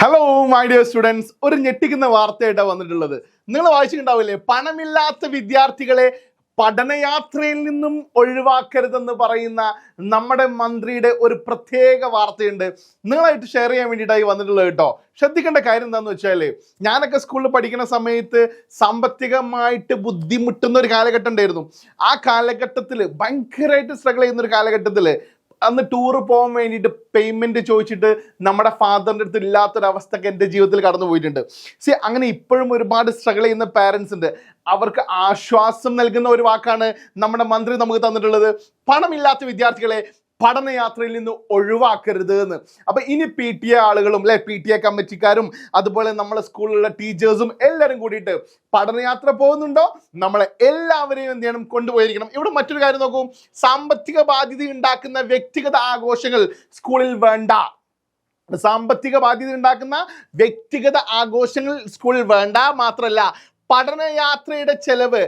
Hello my dear students ഒരു ഞെട്ടിക്കുന്ന വാർത്തയായിട്ടാണ് വന്നിട്ടുള്ളത്. നിങ്ങൾ വായിച്ചിട്ടുണ്ടാവില്ലേ? പണമില്ലാത്ത വിദ്യാർത്ഥികളെ പഠനയാത്രയിൽ നിന്നും ഒഴിവാക്കരുതെന്ന് പറയുന്ന നമ്മുടെ മന്ത്രിയുടെ ഒരു പ്രത്യേക വാർത്തയുണ്ട്. നിങ്ങളായിട്ട് ഷെയർ ചെയ്യാൻ വേണ്ടിയിട്ടായി വന്നിട്ടുള്ളത് കേട്ടോ. ശ്രദ്ധിക്കേണ്ട കാര്യം എന്താണെന്ന് വെച്ചാൽ ഞാനൊക്കെ സ്കൂളിൽ പഠിക്കുന്ന സമയത്ത് സാമ്പത്തികമായിട്ട് ബുദ്ധിമുട്ടുന്ന ഒരു കാലഘട്ടം ഉണ്ടായിരുന്നു. ആ കാലഘട്ടത്തിൽ ഭയങ്കരമായിട്ട് സ്ട്രഗിൾ ചെയ്യുന്ന ഒരു കാലഘട്ടത്തിൽ അന്ന് ടൂർ പോകാൻ വേണ്ടിയിട്ട് പേയ്മെന്റ് ചോദിച്ചിട്ട് നമ്മുടെ ഫാദറിന്റെ അടുത്ത് ഇല്ലാത്തൊരവസ്ഥയൊക്കെ എന്റെ ജീവിതത്തിൽ കടന്നു പോയിട്ടുണ്ട്. സി അങ്ങനെ ഇപ്പോഴും ഒരുപാട് സ്ട്രഗിൾ ചെയ്യുന്ന പാരൻസ് ഉണ്ട്. അവർക്ക് ആശ്വാസം നൽകുന്ന ഒരു വാക്കാണ് നമ്മുടെ മന്ത്രി നമുക്ക് തന്നിട്ടുള്ളത്. പണമില്ലാത്ത വിദ്യാർത്ഥികളെ പഠനയാത്രയിൽ നിന്ന് ഒഴിവാക്കരുത് എന്ന്. അപ്പൊ ഇനി പി ടി എ ആളുകളും അല്ലെ പി ടി എ കമ്മിറ്റിക്കാരും അതുപോലെ നമ്മളെ സ്കൂളിലുള്ള ടീച്ചേഴ്സും എല്ലാവരും കൂടിയിട്ട് പഠനയാത്ര പോകുന്നുണ്ടോ? നമ്മളെ എല്ലാവരെയും എന്ത് ചെയ്യണം? കൊണ്ടുപോയിരിക്കണം. ഇവിടെ മറ്റൊരു കാര്യം നോക്കൂ. സാമ്പത്തിക ബാധ്യത ഉണ്ടാക്കുന്ന വ്യക്തിഗത ആഘോഷങ്ങൾ സ്കൂളിൽ വേണ്ട. സാമ്പത്തിക ബാധ്യത ഉണ്ടാക്കുന്ന വ്യക്തിഗത ആഘോഷങ്ങൾ സ്കൂളിൽ വേണ്ട. മാത്രമല്ല പഠനയാത്രയുടെ ചെലവ്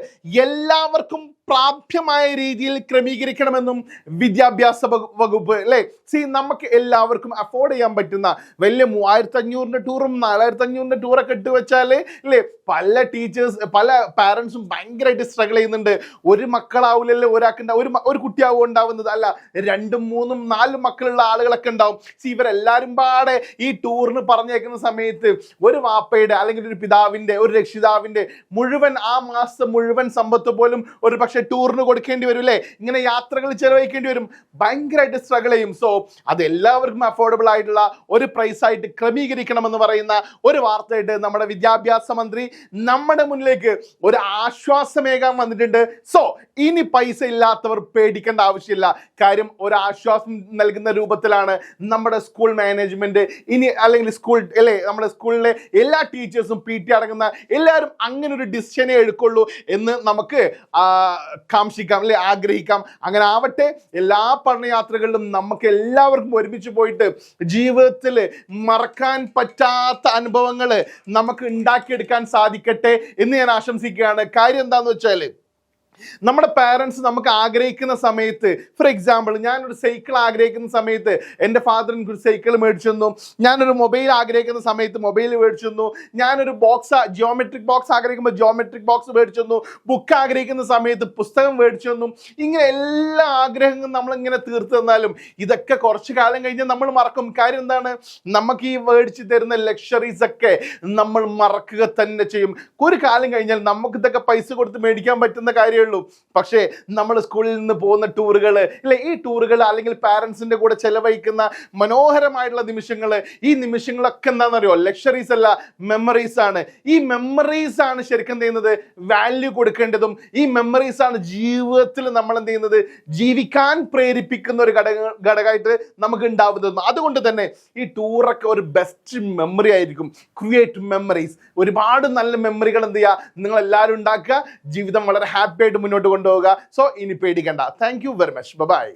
എല്ലാവർക്കും പ്രാപ്യമായ രീതിയിൽ ക്രമീകരിക്കണമെന്നും വിദ്യാഭ്യാസ വകുപ്പ് അല്ലേ? സി നമുക്ക് എല്ലാവർക്കും അഫോർഡ് ചെയ്യാൻ പറ്റുന്ന വലിയ മൂവായിരത്തി അഞ്ഞൂറിന്റെ ടൂറും നാലായിരത്തി അഞ്ഞൂറിന്റെ ടൂറൊക്കെ ഇട്ട് വെച്ചാൽ അല്ലേ? പല ടീച്ചേഴ്സ് പല പാരൻസും ഭയങ്കരമായിട്ട് സ്ട്രഗിൾ ചെയ്യുന്നുണ്ട്. ഒരു മക്കളാവില്ലല്ലോ ഒരാൾക്ക് ഒരു ഒരു കുട്ടിയാവും ഉണ്ടാവുന്നത്. അല്ല രണ്ടും മൂന്നും നാലും മക്കളുള്ള ആളുകളൊക്കെ ഉണ്ടാവും. സി ഇവരെല്ലാവരും പാടെ ഈ ടൂറിന് പറഞ്ഞേക്കുന്ന സമയത്ത് ഒരു വാപ്പയുടെ അല്ലെങ്കിൽ ഒരു പിതാവിന്റെ ഒരു രക്ഷിതാവിന്റെ മുഴുവൻ ആ മാസം മുഴുവൻ സമ്പത്ത് പോലും ഒരു പക്ഷേ ടൂറിന് കൊടുക്കേണ്ടി വരും അല്ലേ ഇങ്ങനെ യാത്രകൾ ചെലവഴിക്കേണ്ടി വരും. ഭയങ്കരമായിട്ട് സ്ട്രഗിൾ ചെയ്യും. സോ അത് എല്ലാവർക്കും അഫോർഡബിൾ ആയിട്ടുള്ള ഒരു പ്രൈസ് ആയിട്ട് ക്രമീകരിക്കണമെന്ന് പറയുന്ന ഒരു വാർത്തയായിട്ട് നമ്മുടെ വിദ്യാഭ്യാസ മന്ത്രി നമ്മുടെ മുന്നിലേക്ക് ഒരു ആശ്വാസമേകാൻ വന്നിട്ടുണ്ട്. സോ ഇനി പൈസ ഇല്ലാത്തവർ പേടിക്കേണ്ട ആവശ്യമില്ല. കാര്യം ഒരു ആശ്വാസം നൽകുന്ന രൂപത്തിലാണ് നമ്മുടെ സ്കൂൾ മാനേജ്മെന്റ് ഇനി അല്ലെങ്കിൽ സ്കൂൾ അല്ലേ നമ്മുടെ സ്കൂളിലെ എല്ലാ ടീച്ചേഴ്സും പി ടി അടങ്ങുന്ന എല്ലാവരും അങ്ങനെ ഒരു ഡിസിഷനെ എടുക്കുള്ളൂ എന്ന് നമുക്ക് കാംക്ഷിക്കാം അല്ലെ? ആഗ്രഹിക്കാം. അങ്ങനെ ആവട്ടെ എല്ലാ പഠനയാത്രകളിലും നമുക്ക് എല്ലാവർക്കും ഒരുമിച്ച് പോയിട്ട് ജീവിതത്തിൽ മറക്കാൻ പറ്റാത്ത അനുഭവങ്ങൾ നമുക്ക് ഉണ്ടാക്കിയെടുക്കാൻ സാധിക്കട്ടെ എന്ന് ഞാൻ ആശംസിക്കുകയാണ്. കാര്യം എന്താന്ന് വെച്ചാൽ നമ്മുടെ പാരൻസ് നമുക്ക് ആഗ്രഹിക്കുന്ന സമയത്ത് ഫോർ എക്സാമ്പിൾ ഞാനൊരു സൈക്കിൾ ആഗ്രഹിക്കുന്ന സമയത്ത് എന്റെ ഫാദർ എനിക്ക് സൈക്കിൾ മേടിച്ചു തന്നു. ഞാനൊരു മൊബൈൽ ആഗ്രഹിക്കുന്ന സമയത്ത് മൊബൈൽ മേടിച്ചു തന്നു. ഞാനൊരു ബോക്സ് ജിയോമെട്രിക് ബോക്സ് ആഗ്രഹിക്കുമ്പോൾ ജിയോമെട്രിക് ബോക്സ് മേടിച്ചു തന്നു. ബുക്ക് ആഗ്രഹിക്കുന്ന സമയത്ത് പുസ്തകം മേടിച്ചു തന്നു. ഇങ്ങനെ എല്ലാ ആഗ്രഹങ്ങളും നമ്മളിങ്ങനെ തീർത്തു തന്നാലും ഇതൊക്കെ കുറച്ച് കാലം കഴിഞ്ഞാൽ നമ്മൾ മറക്കും. കാര്യം എന്താണ്? നമുക്ക് ഈ മേടിച്ച് തരുന്ന ലക്ഷറീസ് ഒക്കെ നമ്മൾ മറക്കുക തന്നെ ചെയ്യും. ഒരു കാലം കഴിഞ്ഞാൽ നമുക്ക് ഇതൊക്കെ പൈസ കൊടുത്ത് മേടിക്കാൻ പറ്റുന്ന കാര്യമേ ഉള്ളൂ. പക്ഷേ നമ്മൾ സ്കൂളിൽ നിന്ന് പോകുന്ന ടൂറുകൾ അല്ലെ ഈ ടൂറുകൾ അല്ലെങ്കിൽ പാരൻസിന്റെ കൂടെ ചെലവഴിക്കുന്ന മനോഹരമായിട്ടുള്ള നിമിഷങ്ങൾ ഈ നിമിഷങ്ങളൊക്കെ എന്താണെന്നറിയോ? ലക്ഷറീസ് അല്ല മെമ്മറീസ് ആണ്. ഈ മെമ്മറീസ് ആണ് ശരിക്കും എന്ത് ചെയ്യുന്നത്? വാല്യൂ കൊടുക്കേണ്ടതും ഈ മെമ്മറീസ് ആണ് ജീവിതത്തിൽ നമ്മൾ എന്ത് ചെയ്യുന്നത്? ജീവിക്കാൻ പ്രേരിപ്പിക്കുന്ന ഒരു ഘടക ഘടകമായിട്ട് നമുക്ക് ഉണ്ടാവുന്നതും. അതുകൊണ്ട് തന്നെ ഈ ടൂറൊക്കെ ഒരു ബെസ്റ്റ് മെമ്മറി ആയിരിക്കും. ക്രിയേറ്റ് മെമ്മറീസ് ഒരുപാട് നല്ല മെമ്മറികൾ എന്ത് ചെയ്യുക? നിങ്ങൾ എല്ലാവരും ഉണ്ടാക്കുക. ജീവിതം വളരെ ഹാപ്പി ആയിട്ട് മുന്നോട്ട് കൊണ്ടുപോവുക. സോ ഇനി പേടിക്കണ്ട. Thank very much bye